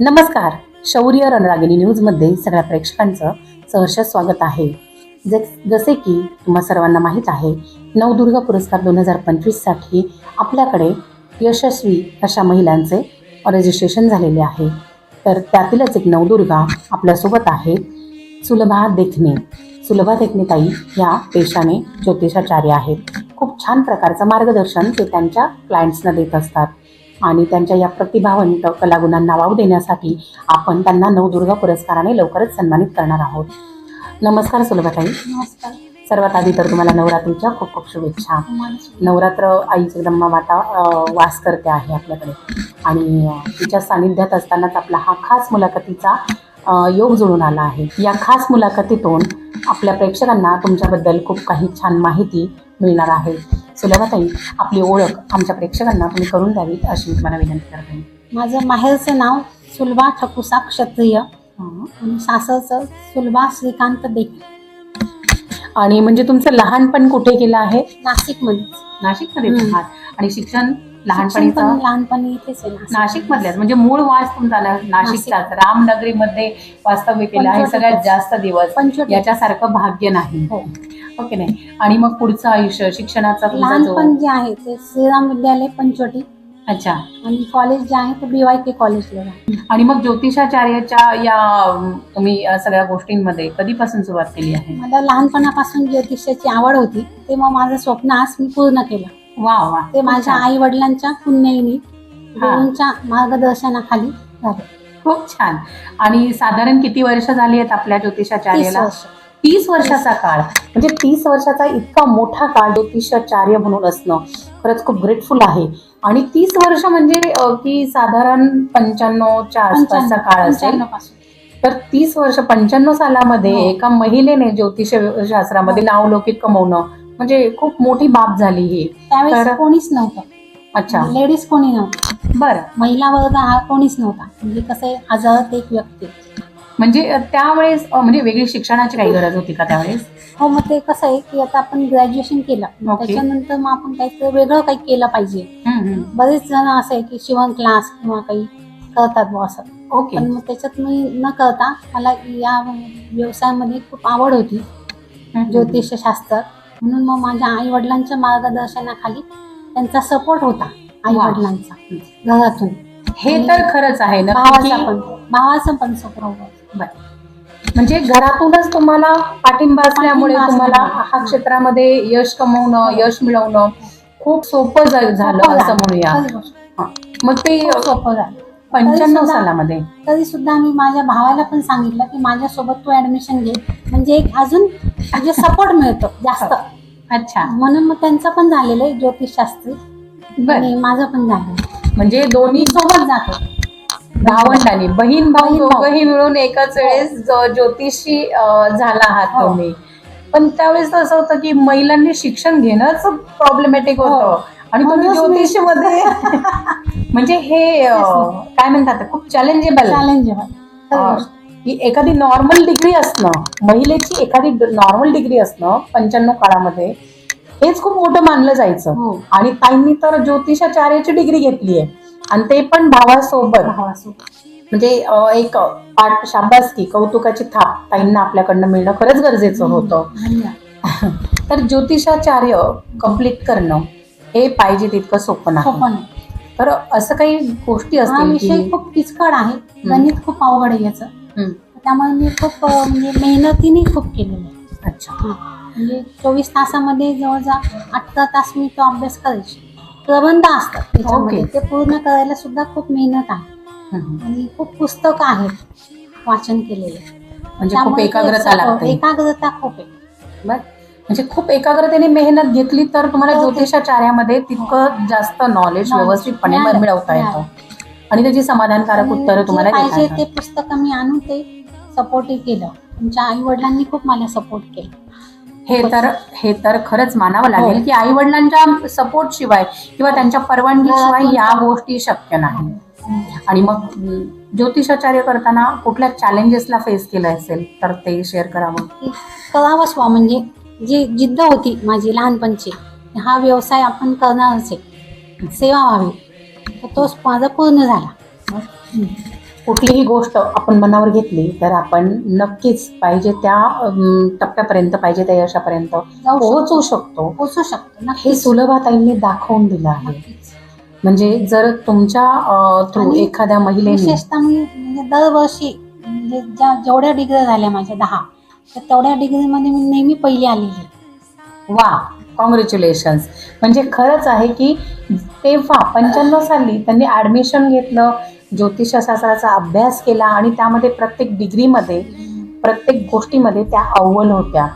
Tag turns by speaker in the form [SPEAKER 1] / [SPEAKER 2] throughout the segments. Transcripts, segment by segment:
[SPEAKER 1] नमस्कार. शौर्य रणरागिणी न्यूजमध्ये सगळ्या प्रेक्षकांचं सहर्ष स्वागत आहे. जे जसे की तुम्हा सर्वांना माहीत आहे नवदुर्गा पुरस्कार दोन हजार पंचवीससाठी आपल्याकडे यशस्वी अशा महिलांचे रजिस्ट्रेशन झालेले आहे. तर त्यातीलच एक नवदुर्गा आपल्यासोबत आहे सुलभा देखणे. सुलभा देखणे ताई या पेशाने ज्योतिषाचार्य आहेत. खूप छान प्रकारचं मार्गदर्शन ते त्यांच्या क्लायंट्सना देत असतात. आणि त्यांच्या या प्रतिभावंत कलागुणांना वाव देण्यासाठी आपण त्यांना नवदुर्गा पुरस्काराने लवकरच सन्मानित करणार आहोत. नमस्कार सुलभाताई.
[SPEAKER 2] नमस्कार.
[SPEAKER 1] सर्वात आधी तर तुम्हाला नवरात्रीच्या खूप खूप शुभेच्छा. नवरात्र आई जगदंबा माता वास करते आहे आपल्याकडे. आणि तिच्या सानिध्यात असतानाच आपला हा खास मुलाखतीचा योग जुळून आला आहे. या खास मुलाखतीतून आपल्या प्रेक्षकांना तुमच्याबद्दल खूप काही छान माहिती मिळणार आहे. सुलभाताई आपली ओळख आमच्या प्रेक्षकांना तुम्ही करून द्यावीत अशी मी तुम्हाला विनंती करते.
[SPEAKER 2] माझं माहेरचं नाव सुलभा ठकुसा क्षत्रिय आणि सासरचं सुलभा श्रीकांत देख
[SPEAKER 1] आणि म्हणजे तुमचं लहानपण कुठे केलं आहे?
[SPEAKER 2] नाशिकमध्ये.
[SPEAKER 1] नाशिकमध्ये. आहात आणि शिक्षण?
[SPEAKER 2] शिक्षण
[SPEAKER 1] लहानपणीचं
[SPEAKER 2] पण लहानपणी इथेच आहे नाशिक.
[SPEAKER 1] मधल्याच म्हणजे मूळ वास तुमचा ना- नाशिकचाच रामनगरीमध्ये वास्तव्य केलं आहे. सगळ्यात जास्त दिवस याच्यासारखं भाग्य नाही.
[SPEAKER 2] हो.
[SPEAKER 1] ओके नाही. आणि मग पुढचं आयुष्य शिक्षणाचा
[SPEAKER 2] लहानपण जे आहे ते श्रीराम विद्यालय पंचवटी.
[SPEAKER 1] अच्छा.
[SPEAKER 2] आणि कॉलेज जे आहे ते बी वाय के कॉलेजला.
[SPEAKER 1] आणि मग ज्योतिषाचार्याच्या या तुम्ही या सगळ्या गोष्टींमध्ये कधीपासून सुरुवात केली आहे?
[SPEAKER 2] मला लहानपणापासून ज्योतिषाची आवड होती. ते मग माझं स्वप्न आज मी पूर्ण केलं.
[SPEAKER 1] वा वा.
[SPEAKER 2] ते माझ्या आई वडिलांच्या पुण्याईनी
[SPEAKER 1] हा.
[SPEAKER 2] गुरूंच्या मार्गदर्शनाखाली झालं.
[SPEAKER 1] खूप छान. आणि साधारण किती वर्ष झाली आहेत आपल्या ज्योतिषाचार्याला? तीस वर्षाचा काळ. म्हणजे तीस वर्षाचा इतका मोठा काळ ज्योतिषाचार्य म्हणून असणं खरंच खूप ग्रेटफुल आहे. आणि तीस वर्ष म्हणजे की साधारण पंच्याण्णवच्या आसपासचा काळ असेल. तर तीस वर्ष पंच्याण्णव सालामध्ये
[SPEAKER 2] हो.
[SPEAKER 1] एका महिलेने ज्योतिष शास्त्रामध्ये नावलौकिक कमवणं म्हणजे खूप मोठी बाब झाली ही.
[SPEAKER 2] त्यावेळेस
[SPEAKER 1] तर-
[SPEAKER 2] कोणीच नव्हतं.
[SPEAKER 1] अच्छा.
[SPEAKER 2] लेडीज कोणी नव्हतं.
[SPEAKER 1] बरं.
[SPEAKER 2] महिला वर्ग हा कोणीच नव्हता. म्हणजे कसं आहे हजारात एक व्यक्ती.
[SPEAKER 1] म्हणजे अ, त्यावेळेस अ, म्हणजे वेगळी शिक्षणाची काही गरज होती का त्यावेळेस?
[SPEAKER 2] हो मग ते कसं आहे की आता आपण ग्रॅज्युएशन केलं. मग. त्याच्यानंतर मग आपण काहीतरी वेगळं काही केलं पाहिजे.
[SPEAKER 1] हम्म, हम्म.
[SPEAKER 2] बरेच जण असं आहे की शिवण क्लास किंवा काही करतात बुवा असं.
[SPEAKER 1] ओके
[SPEAKER 2] पण मग त्याच्यात मी न करता मला या व्यवसायामध्ये खूप आवड होती.
[SPEAKER 1] हम्म.
[SPEAKER 2] ज्योतिषशास्त्र. म्हणून मग माझ्या आई वडिलांच्या मार्गदर्शनाखाली त्यांचा सपोर्ट होता आई. वडिलांचा घरातून
[SPEAKER 1] हे तर खरंच आहे नक्की
[SPEAKER 2] भावाचा पण भावाचा पण सपोर्ट होता.
[SPEAKER 1] म्हणजे घरातूनच तुम्हाला पाठिंबा असल्यामुळे तुम्हाला. हा क्षेत्रामध्ये यश कमवणं यश मिळवणं खूप सोपं झालं असं. म्हणूया. मग ते
[SPEAKER 2] सोपं झालं
[SPEAKER 1] पंच्याण्णव
[SPEAKER 2] सुद्धा-
[SPEAKER 1] सालामध्ये.
[SPEAKER 2] तरी सुद्धा मी माझ्या भावाला पण सांगितलं की माझ्यासोबत तू ऍडमिशन घे. म्हणजे एक अजून म्हणजे सपोर्ट मिळतो जास्त.
[SPEAKER 1] अच्छा.
[SPEAKER 2] म्हणून मग त्यांचं पण झालेलं आहे ज्योतिषशास्त्री
[SPEAKER 1] बर.
[SPEAKER 2] आणि माझं पण झालं.
[SPEAKER 1] म्हणजे दोन्ही
[SPEAKER 2] सोबत जातो.
[SPEAKER 1] भावंडांनी. बहीण भाऊ
[SPEAKER 2] बहीण भाऊ.
[SPEAKER 1] दोघंही मिळून एकाच वेळेस ज- ज्योतिषी अं, झाला आहात
[SPEAKER 2] हो.
[SPEAKER 1] तुम्ही. पण त्यावेळेस असं होतं की महिलांनी शिक्षण घेणंच प्रॉब्लेमॅटिक
[SPEAKER 2] हो.
[SPEAKER 1] होतं. आणि तुम्ही
[SPEAKER 2] म्हणूनच मी-
[SPEAKER 1] ज्योतिषमध्ये म्हणजे हे अं, काय म्हणतात खूप चॅलेंजेबल
[SPEAKER 2] चॅलेंजेबल
[SPEAKER 1] की एखादी नॉर्मल डिग्री असणं महिलेची एखादी नॉर्मल डिग्री असणं पंच्याण्णव काळामध्ये हेच खूप मोठं मानलं जायचं.
[SPEAKER 2] हो.
[SPEAKER 1] आणि ताईंनी तर ज्योतिषाचार्याची डिग्री घेतली आहे आणि ते पण भावासोबत.
[SPEAKER 2] भावासोबत.
[SPEAKER 1] म्हणजे अं, एक पाठ शाबासकी कौतुकाची थाप ताईंना आपल्याकडनं मिळणं खरंच गरजेचं होतं.
[SPEAKER 2] धन्यवाद.
[SPEAKER 1] तर ज्योतिषाचार्य कंप्लीट करणं हे पाहिजे तितकं सोपं नाही.
[SPEAKER 2] सोपं नाही.
[SPEAKER 1] तर असं काही गोष्टी
[SPEAKER 2] हा
[SPEAKER 1] असतील
[SPEAKER 2] विषय
[SPEAKER 1] की
[SPEAKER 2] खूप किचकट आहे. गणित खूप अवघड आहे याचं. त्यामुळे मी खूप अं, म्हणजे मेहनतीने खूप केलेलं आहे.
[SPEAKER 1] अच्छा.
[SPEAKER 2] हा. म्हणजे चोवीस तासामध्ये जवळजवळ अठरा तास मी तो अभ्यास करायचे. प्रबंध असतात त्याच्यामध्ये. ते पूर्ण करायला सुद्धा खूप मेहनत आहे. आणि खूप पुस्तकं आहेत वाचन केलेले.
[SPEAKER 1] म्हणजे खूप
[SPEAKER 2] त्यामुळे ते
[SPEAKER 1] एकाग्रता
[SPEAKER 2] सगळं-
[SPEAKER 1] लागते.
[SPEAKER 2] एकाग्रता खूप आहे.
[SPEAKER 1] बर. म्हणजे खूप एकाग्रतेने मेहनत घेतली तर तुम्हाला
[SPEAKER 2] हो, ते-
[SPEAKER 1] ज्योतिषाचार्यामध्ये तितकं जास्त नॉलेज व्यवस्थितपणे मिळवता येतं. आणि त्याची समाधानकारक उत्तरं तुम्हाला
[SPEAKER 2] पाहिजे ते पुस्तकं मी आणून ते सपोर्टही केलं. आमच्या आई वडिलांनी खूप मला सपोर्ट केलं.
[SPEAKER 1] हे तर हे तर खरंच मानावं लागेल
[SPEAKER 2] हो.
[SPEAKER 1] की आई वडिलांच्या सपोर्ट शिवाय किंवा त्यांच्या परवानगीशिवाय या गोष्टी शक्य नाही. आणि मग ज्योतिषाचार्य करताना कुठल्या चॅलेंजेसला फेस केलं असेल तर ते शेअर करावं.
[SPEAKER 2] की करावंच वा म्हणजे जी जिद्द होती माझी लहानपणची हा व्यवसाय आपण करणारच आहे सेवा व्हावी. तर तोच माझा पूर्ण झाला.
[SPEAKER 1] कुठलीही गोष्ट आपण मनावर घेतली तर आपण नक्कीच पाहिजे त्या टप्प्यापर्यंत पाहिजे त्या यशापर्यंत
[SPEAKER 2] जाऊ शकतो.
[SPEAKER 1] पोहोचू शकतो.
[SPEAKER 2] शकतो
[SPEAKER 1] हे सुलभाताईंनी दाखवून दिलं आहे. म्हणजे जर तुमच्या थ्रू एखाद्या महिलेने
[SPEAKER 2] विशेषतः म्हणजे दरवर्षी म्हणजे ज्या जेवढ्या डिग्री झाल्या माझ्या दहा तर तेवढ्या डिग्रीमध्ये मी नेहमी पहिली आलेली
[SPEAKER 1] वा कॉंग्रॅच्युलेशन्स म्हणजे खरंच आहे की तेव्हा पंच्याण्णव साली त्यांनी ॲडमिशन घेतलं ज्योतिषशास्त्राचा अभ्यास केला आणि त्यामध्ये प्रत्येक डिग्रीमध्ये प्रत्येक गोष्टीमध्ये त्या अव्वल होत्या.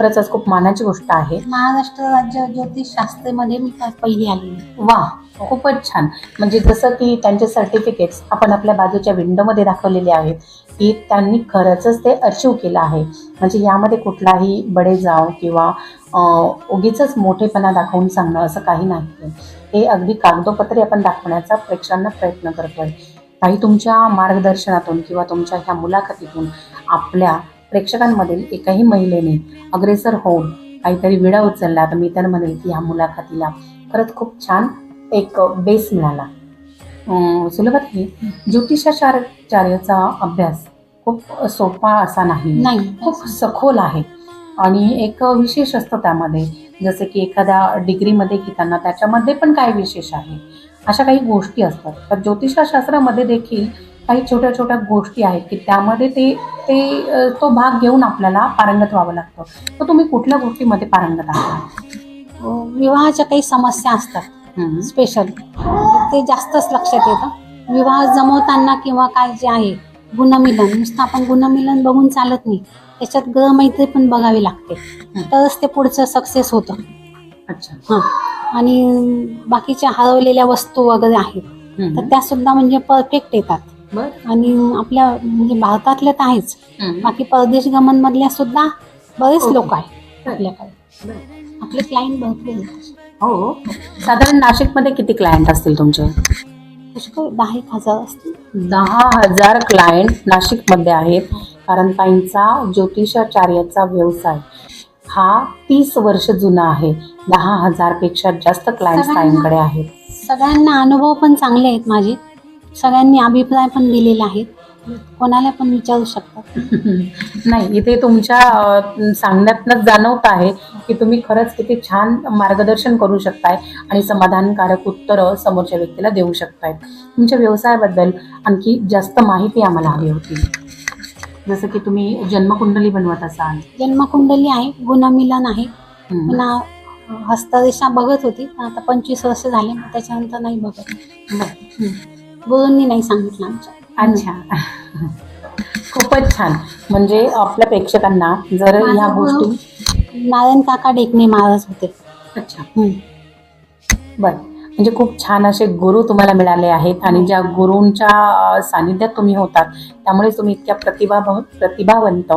[SPEAKER 1] खरंच खूप मानाची गोष्ट आहे.
[SPEAKER 2] महाराष्ट्र राज्य ज्योतिष शास्त्रेमध्ये मी पहिली आहे.
[SPEAKER 1] वा खूपच छान. म्हणजे जसं की त्यांचे सर्टिफिकेट्स आपण आपल्या बाजूच्या विंडोमध्ये दाखवलेले आहेत की त्यांनी खरंच ते अचीव केलं आहे. म्हणजे यामध्ये कुठलाही बडेजाव किंवा अं, उगीचच मोठेपणा दाखवून सांगणं असं काही नाही हे अगदी कागदोपत्री आपण दाखवण्याचा प्रेक्षकांना प्रयत्न करतोय. काही तुमच्या मार्गदर्शनातून किंवा तुमच्या ह्या मुलाखतीतून आपल्या प्रेक्षकांमधील एकाही महिलेने अग्रेसर होऊन काहीतरी विडा उचलला तर मी तर म्हणेल की ह्या मुलाखतीला खरंच खूप छान एक बेस मिळाला. अं, सुलभताई ज्योतिषाचार्याचा अभ्यास खूप सोपा असा नाही.
[SPEAKER 2] नाही.
[SPEAKER 1] खूप सखोल आहे. आणि एक विशेष असतं त्यामध्ये जसे की एखाद्या डिग्रीमध्ये घेताना त्याच्यामध्ये पण काय विशेष आहे. अशा काही गोष्टी असतात. तर ज्योतिषशास्त्रामध्ये देखील काही छोट्या छोट्या गोष्टी आहेत की त्यामध्ये ते ते तो भाग घेऊन आपल्याला पारंगत व्हावं लागतं. तर तुम्ही कुठल्या गोष्टीमध्ये पारंगत आहात?
[SPEAKER 2] विवाहाच्या काही समस्या असतात. स्पेशल ते जास्तच लक्षात येतं. विवाह जमवताना किंवा काय जे आहे गुणमिलन नुसतं आपण गुणमिलन बघून चालत नाही. त्याच्यात ग्रहमैत्री पण बघावी लागते. तरच ते पुढचं सक्सेस होतं.
[SPEAKER 1] अच्छा.
[SPEAKER 2] हां. आणि बाकीच्या हरवलेल्या वस्तू वगैरे आहेत. तर. त्या सुद्धा म्हणजे परफेक्ट येतात.
[SPEAKER 1] बरं.
[SPEAKER 2] आणि आपल्या म्हणजे भारतातल्या तर आहेच. बाकी परदेश गमन मधल्या सुद्धा बरेच
[SPEAKER 1] ओके.
[SPEAKER 2] लोक आहेत आपल्याकडे. आपले क्लायंट भरपूर आहेत.
[SPEAKER 1] हो साधारण नाशिकमध्ये किती क्लायंट असतील तुमचे?
[SPEAKER 2] पुष्कळ दहा एक हजार असतील.
[SPEAKER 1] दहा हजार क्लायंट नाशिकमध्ये आहेत. कारण ताईंचा ज्योतिषाचार्याचा व्यवसाय हा तीस वर्ष जुना आहे. दहा हजारपेक्षा जास्त क्लायंट
[SPEAKER 2] सगळ्यांना-
[SPEAKER 1] ताईंकडे आहेत.
[SPEAKER 2] सगळ्यांना अनुभव पण चांगले आहेत माझे. सगळ्यांनी अभिप्राय पण दिलेले आहेत कोणाला पण विचारू शकतात
[SPEAKER 1] नाही इथे तुमच्या सांगण्यातनंच जाणवत आहे की तुम्ही खरंच किती छान मार्गदर्शन करू शकताय आणि समाधानकारक उत्तरं समोरच्या व्यक्तीला देऊ शकताय तुमच्या व्यवसायाबद्दल आणखी जास्त माहिती आम्हाला हवी होती. जसं की तुम्ही जन्मकुंडली बनवत असाल.
[SPEAKER 2] जन्मकुंडली आहे गुणमिलन आहे. पुन्हा हस्तरेषा बघत होती आता पंचवीस वर्ष झाले त्याच्यानंतर नाही बघत. गुरूंनी नाही सांगितलं आमच्या.
[SPEAKER 1] अच्छा. खूपच छान. म्हणजे आपल्या प्रेक्षकांना जर
[SPEAKER 2] माझा
[SPEAKER 1] ह्या
[SPEAKER 2] गुरु-
[SPEAKER 1] गोष्टी
[SPEAKER 2] नारायण काका डेकणे महाराज होते.
[SPEAKER 1] अच्छा.
[SPEAKER 2] हम्म.
[SPEAKER 1] बर. म्हणजे खूप छान असे गुरु तुम्हाला मिळाले आहेत आणि ज्या गुरूंच्या अ, सानिध्यात तुम्ही होतात त्यामुळे तुम्ही इतक्या प्रतिभा प्रतिभावंत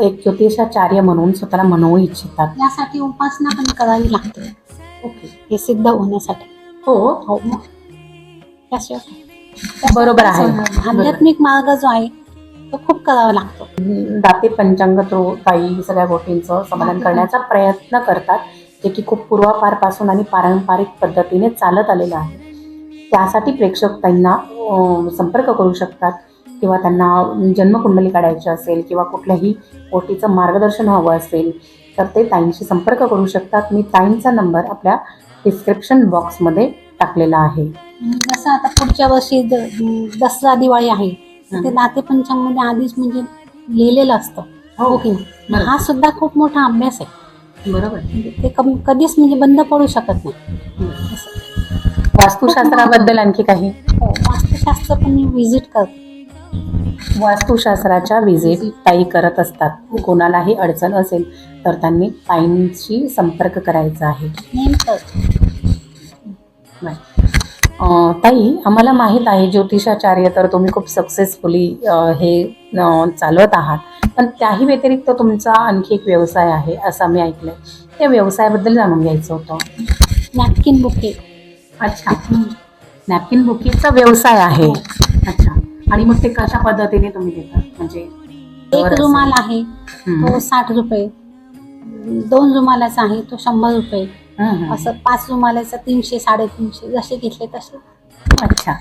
[SPEAKER 1] एक ज्योतिषाचार्य म्हणून स्वतःला म्हणवू इच्छितात.
[SPEAKER 2] यासाठी उपासना पण करावी लागते.
[SPEAKER 1] ओके.
[SPEAKER 2] हे सिद्ध होण्यासाठी.
[SPEAKER 1] हो.
[SPEAKER 2] हो. मग
[SPEAKER 1] बरोबर आहे.
[SPEAKER 2] आध्यात्मिक मार्ग जो आहे तो खूप करावा लागतो.
[SPEAKER 1] दाते पंचांग थ्रू काही सगळ्या गोष्टींचं समाधान करण्याचा प्रयत्न करतात जे की खूप पूर्वापारपासून आणि पारंपरिक पद्धतीने चालत आलेलं आहे. त्यासाठी प्रेक्षक त्यांना संपर्क करू शकतात किंवा त्यांना जन्मकुंडली काढायची असेल किंवा कुठल्याही गोष्टीचं मार्गदर्शन हवं असेल तर ते ताईंशी संपर्क करू शकतात. मी ताईंचा नंबर आपल्या डिस्क्रिप्शन बॉक्समध्ये टाकलेला आहे.
[SPEAKER 2] जसं आता पुढच्या वर्षी दसरा दिवाळी आहे. ते नाते पंचांगमध्ये आधीच म्हणजे लिहिलेलं असतं. हो. की नाही. हा सुद्धा खूप मोठा अभ्यास आहे.
[SPEAKER 1] बरोबर.
[SPEAKER 2] म्हणजे ते कम- कधीच म्हणजे बंद पडू शकत नाही.
[SPEAKER 1] वास्तुशास्त्राबद्दल आणखी काही?
[SPEAKER 2] हो, वास्तुशास्त्र पण मी व्हिजिट करते.
[SPEAKER 1] वास्तुशास्त्राच्या विजिट ताई करत असतात. कोणालाही अडचण असेल तर त्यांनी ताईंशी संपर्क करायचा आहे. अं, ताई आम्हाला माहीत आहे ज्योतिषाचार्य तर तुम्ही खूप सक्सेसफुली हे चालवत आहात. पण त्याही व्यतिरिक्त तुमचा आणखी एक व्यवसाय आहे असं मी ऐकलंय. त्या व्यवसायाबद्दल जाणून घ्यायचं होतं.
[SPEAKER 2] Napkin bouquet.
[SPEAKER 1] अच्छा. नॅपकिन बुकिंगचा व्यवसाय आहे. अच्छा. आणि मग ते कशा पद्धतीने तुम्ही देतात म्हणजे
[SPEAKER 2] एक. रुमाल आहे. तो साठ रुपये. दोन रुमालाचा आहे तो शंभर रुपये. असं पाच रुमालाचा तीनशे साडेतीनशे जसे घेतले तसे.
[SPEAKER 1] अच्छा.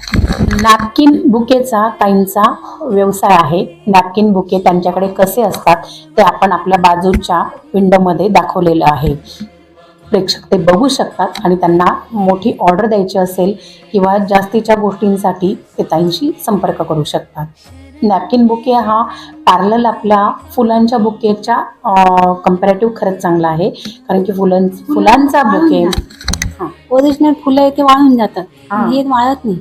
[SPEAKER 1] नॅपकिन बुकेचा ताईंचा व्यवसाय आहे. नॅपकिन बुके त्यांच्याकडे कसे असतात ते आपण आपल्या बाजूच्या विंडोमध्ये दाखवलेलं आहे. प्रेक्षक ते बघू शकतात आणि त्यांना मोठी ऑर्डर द्यायची असेल किंवा जास्तीच्या गोष्टींसाठी ते ताईंशी संपर्क करू शकतात. नॅपकिन बुके हा पॅरल आपल्या फुलांच्या बुकेच्या कम्पॅरेटिव्ह खरंच चांगला आहे. कारण की फुलां फुलांचा बुके हां.
[SPEAKER 2] ओरिजिनल फुलं आहे ते वाळून जातात.
[SPEAKER 1] हा.
[SPEAKER 2] वाळत नाही.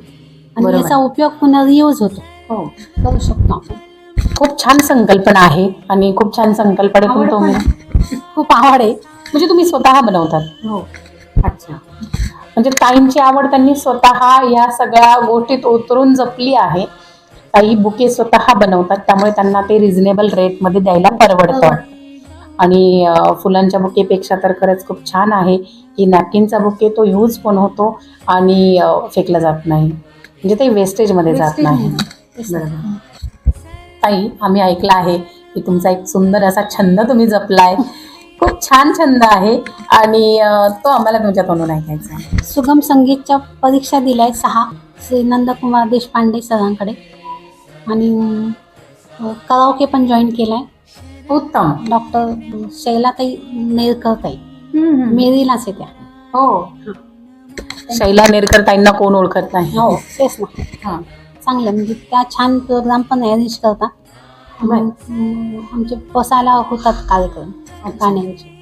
[SPEAKER 2] आणि. याचा उपयोग पुन्हा रियूज होतो?
[SPEAKER 1] हो.
[SPEAKER 2] करू शकतो आपण.
[SPEAKER 1] खूप छान संकल्पना आहे आणि खूप छान संकल्पनेतून
[SPEAKER 2] आवड
[SPEAKER 1] तुम्ही
[SPEAKER 2] पण खूप आवड आहे.
[SPEAKER 1] म्हणजे तुम्ही स्वतः बनवतात.
[SPEAKER 2] हो.
[SPEAKER 1] अच्छा. म्हणजे ताईंची आवड त्यांनी स्वतः या सगळ्या गोष्टीत उतरून जपली आहे. ताई बुके स्वतः बनवतात त्यामुळे त्यांना ते रिझनेबल रेटमध्ये द्यायला परवडतं. आणि अं, फुलांच्या बुकेपेक्षा तर खरंच खूप छान आहे. की नॅपकिनचा बुके तो यूज पण होतो आणि फेकला जात नाही. म्हणजे ते वेस्टेजमध्ये जात नाही. बरोबर. ताई आम्ही ऐकलं आहे की तुमचा एक सुंदर असा छंद तुम्ही जपलाय. खूप छान छंद आहे आणि तो आम्हाला तुमच्या तोंडून ऐकायचा आहे.
[SPEAKER 2] सुगम संगीतच्या परीक्षा दिल्या आहेत सहा. श्री नंदकुमार देशपांडे सरांकडे. आणि कराओके पण जॉईन केलाय.
[SPEAKER 1] उत्तम.
[SPEAKER 2] डॉक्टर शैलाताई नेरकरताई मेरीलाच आहे त्या.
[SPEAKER 1] हो. शैला नेरकर ताईंना कोण ओळखत नाही?
[SPEAKER 2] हो तेच ना.
[SPEAKER 1] हां.
[SPEAKER 2] चांगलं म्हणजे त्या छान प्रोग्राम पण अरेंज करतात.
[SPEAKER 1] बरं.
[SPEAKER 2] आमचे बसायला होतात कार्यक्रम गाण्यांचे.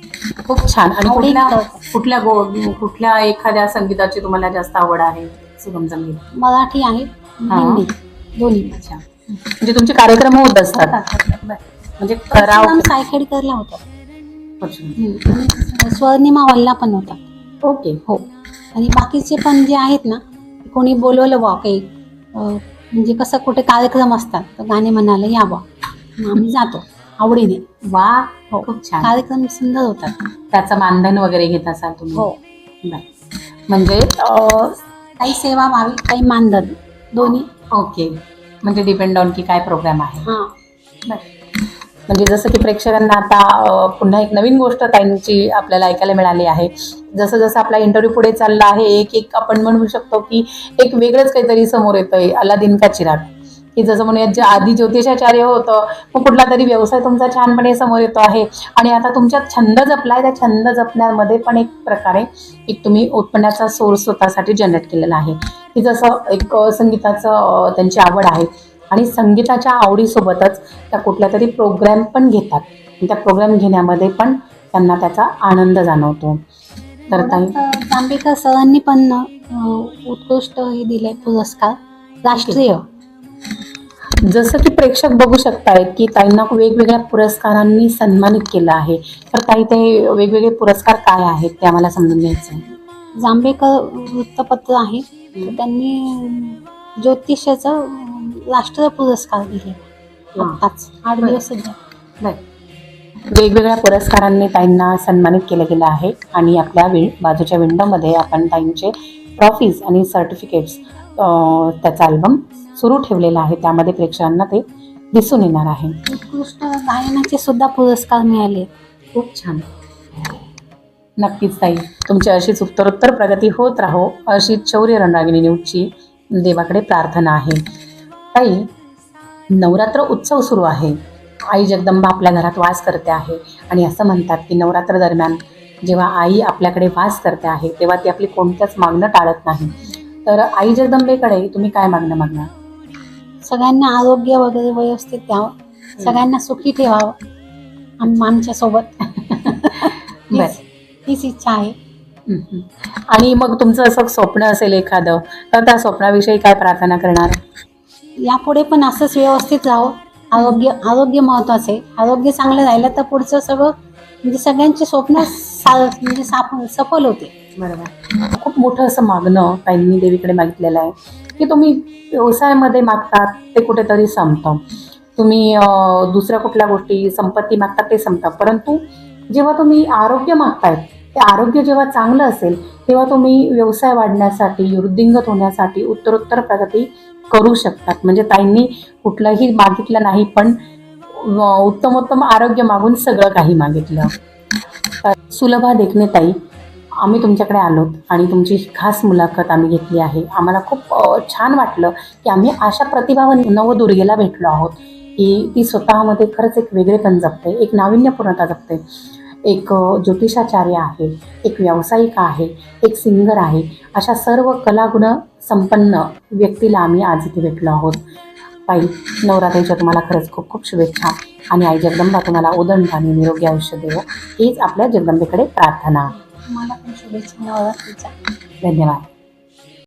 [SPEAKER 1] खूप छान. आणि
[SPEAKER 2] आवडीने
[SPEAKER 1] कुठल्या
[SPEAKER 2] करतात.
[SPEAKER 1] कुठल्या गो कुठल्या एखाद्या संगीताची तुम्हाला जास्त आवड आहे सुगम संगीत
[SPEAKER 2] मराठी आहे. हिंदी. दोन्ही.
[SPEAKER 1] अच्छा. म्हणजे तुमचे कार्यक्रम होत असतात. म्हणजे कराव
[SPEAKER 2] परशुराम सायखेडकरला होता. स्वर्णिमा वल्ला पण होता.
[SPEAKER 1] ओके
[SPEAKER 2] हो. आणि बाकीचे पण जे आहेत ना कोणी बोलवलं बा काही म्हणजे कसं कुठे कार्यक्रम असतात तर गाणे म्हणाले या बा आम्ही जातो आवडीने.
[SPEAKER 1] वा
[SPEAKER 2] हो.
[SPEAKER 1] खूप छान.
[SPEAKER 2] कार्यक्रम सुंदर होतात.
[SPEAKER 1] त्याचं मानधन वगैरे घेत असाल तुम्ही?
[SPEAKER 2] हो.
[SPEAKER 1] म्हणजे
[SPEAKER 2] काही सेवा व्हावी काही मानधन दोन्ही.
[SPEAKER 1] ओके. म्हणजे डिपेंड ऑन की काय प्रोग्राम आहे.
[SPEAKER 2] हां.
[SPEAKER 1] म्हणजे जसं की प्रेक्षकांना आता पुन्हा एक नवीन गोष्ट ताईंची आपल्याला ऐकायला मिळाली आहे. जसं जसं आपला इंटरव्ह्यू पुढे चालला आहे एक एक आपण म्हणू शकतो की एक वेगळंच काहीतरी समोर येतंय. अलादीन का चिराग? की जसं म्हणूयात जे आधी ज्योतिषाचार्य होतं मग कुठला तरी व्यवसाय तुमचा छानपणे समोर येतो आहे. आणि आता तुमच्यात छंद जपलाय त्या छंद जपण्यामध्ये पण एक प्रकारे एक तुम्ही उत्पन्नाचा सोर्स स्वतःसाठी जनरेट केलेला आहे. की जसं एक संगीताचं त्यांची आवड आहे. आणि संगीताच्या आवडीसोबतच त्या कुठल्या तरी प्रोग्रॅम पण घेतात. त्या प्रोग्राम घेण्यामध्ये पण त्यांना त्याचा आनंद जाणवतो. तर
[SPEAKER 2] जांभेकर सरांनी पण उत्कृष्ट हे दिले पुरस्कार. राष्ट्रीय.
[SPEAKER 1] जसं की प्रेक्षक बघू शकतायत की ताईंना वेगवेगळ्या पुरस्कारांनी सन्मानित केलं आहे तर ताई ते वेगवेगळे पुरस्कार काय आहेत ते आम्हाला समजून घ्यायचं आहे.
[SPEAKER 2] जांभेकर वृत्तपत्र आहे त्यांनी ज्योतिषाचं राष्ट्रीय पुरस्कार दिले. आत्ताच आठ. दिवस.
[SPEAKER 1] वेगवेगळ्या पुरस्कारांनी ताईंना सन्मानित केलं गेलं आहे आणि आपल्या वि बाजूच्या विंडोमध्ये आपण ताईंचे ट्रॉफीज आणि सर्टिफिकेट्स त्याचा अल्बम सुरू ठेवलेला आहे. त्यामध्ये प्रेक्षकांना ते दिसून येणार आहे.
[SPEAKER 2] उत्कृष्ट गायनाचे सुद्धा पुरस्कार मिळाले.
[SPEAKER 1] खूप छान. नक्कीच ताई तुमची अशीच उत्तरोत्तर प्रगती होत राहो. अशीच शौर्य रणरागिणी न्यूजची देवाकडे प्रार्थना आहे. ताई नवरात्र उत्सव सुरू आहे. आई जगदंबा आपल्या घरात वास करते आहे आणि असं म्हणतात की नवरात्र दरम्यान जेव्हा आई आपल्याकडे वास करते आहे तेव्हा ती आपली कोणत्याच मागणं टाळत नाही. तर आई जगदंबेकडे तुम्ही काय मागणं मागणार?
[SPEAKER 2] सगळ्यांना आरोग्य वगैरे व्यवस्थित द्यावं. सगळ्यांना सुखी ठेवावं. आम आमच्यासोबत.
[SPEAKER 1] बरं.
[SPEAKER 2] हीच इच्छा आहे.
[SPEAKER 1] आणि मग तुमचं असं स्वप्न असेल एखादं तर त्या स्वप्नाविषयी काय प्रार्थना करणार?
[SPEAKER 2] यापुढे पण असंच व्यवस्थित राहावं. आरोग्य आरोग्य महत्वाचं आहे. आरोग्य चांगलं राहिलं तर पुढचं सगळं म्हणजे सगळ्यांचे स्वप्न सा म्हणजे साफ सफल होते.
[SPEAKER 1] बरोबर. खूप मोठं असं मागणं ताईंनी देवीकडे मागितलेलं आहे. की तुम्ही व्यवसायामध्ये मागतात ते कुठेतरी संपतं. तुम्ही दुसऱ्या कुठल्या गोष्टी संपत्ती मागतात ते संपतं. परंतु जेव्हा तुम्ही आरोग्य मागतायत ते आरोग्य जेव्हा चांगलं असेल तेव्हा तुम्ही व्यवसाय वाढण्यासाठी वृद्धिंगत होण्यासाठी उत्तरोत्तर प्रगती करू शकतात. म्हणजे ताईंनी कुठलंही मागितलं नाही पण उत्तमोत्तम आरोग्य मागून सगळं काही मागितलं. सुलभा देखणे ताई आम्ही तुमच्याकडे आलोत आणि तुमची खास मुलाखत आम्ही घेतली आहे. आम्हाला खूप छान वाटलं की आम्ही अशा प्रतिभावन नवदुर्गेला भेटलो आहोत की ती स्वतःमध्ये खरंच एक वेगळेपण जपते एक नाविन्यपूर्णता जपते. एक ज्योतिषाचार्य आहे एक व्यावसायिक आहे एक सिंगर आहे. अशा सर्व कलागुण संपन्न व्यक्तीला आम्ही आज इथे भेटलो आहोत. ताई नवरात्रीच्या तुम्हाला खरंच खूप खूप शुभेच्छा आणि आई जगदंबा तुम्हाला उदंड आणि निरोगी आयुष्य देवो. हीच आपल्या जगदंबेकडे प्रार्थना.
[SPEAKER 2] तुम्हाला पण शुभेच्छा नवरात्रीच्या.
[SPEAKER 1] धन्यवाद.